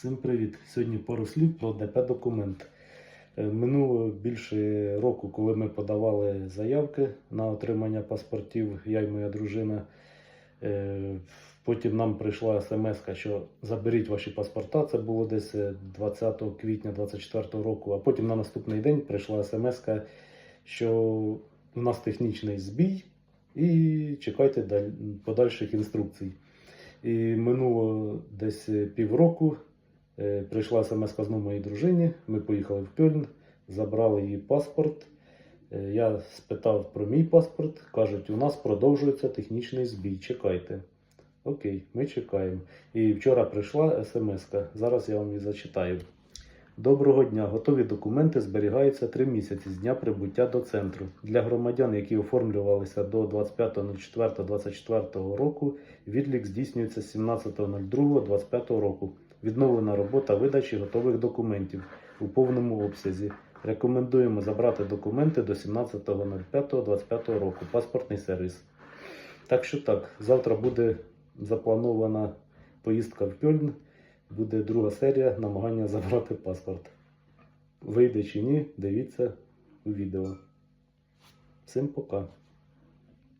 Всім привіт! Сьогодні пару слів про ДП-документ. Е, Минуло більше року, коли ми подавали заявки на отримання паспортів, я і моя дружина. Е, Потім нам прийшла смс, що заберіть ваші паспорта. Це було десь е, 20 квітня 2024 року. А потім на наступний день прийшла смс, що у нас технічний збій і чекайте подальших інструкцій. І минуло десь е, півроку. Е, Прийшла смс-казну моїй дружині. Ми поїхали в Кельн, забрали її паспорт. Е, Я спитав про мій паспорт. Кажуть, у нас продовжується технічний збій. Чекайте. Окей, ми чекаємо. І вчора прийшла смс. Зараз я вам її зачитаю. Доброго дня. Готові документи зберігаються три місяці з дня прибуття до центру. Для громадян, які оформлювалися до 25.04.24 року, відлік здійснюється з 17.02.25 року. Відновлена робота видачі готових документів у повному обсязі. Рекомендуємо забрати документи до 17.05.25 року. Паспортний сервіс. Так що так, завтра буде запланована поїздка в Кьольн. Буде друга серія намагання забрати паспорт. Вийде чи ні, дивіться у відео. Всім пока.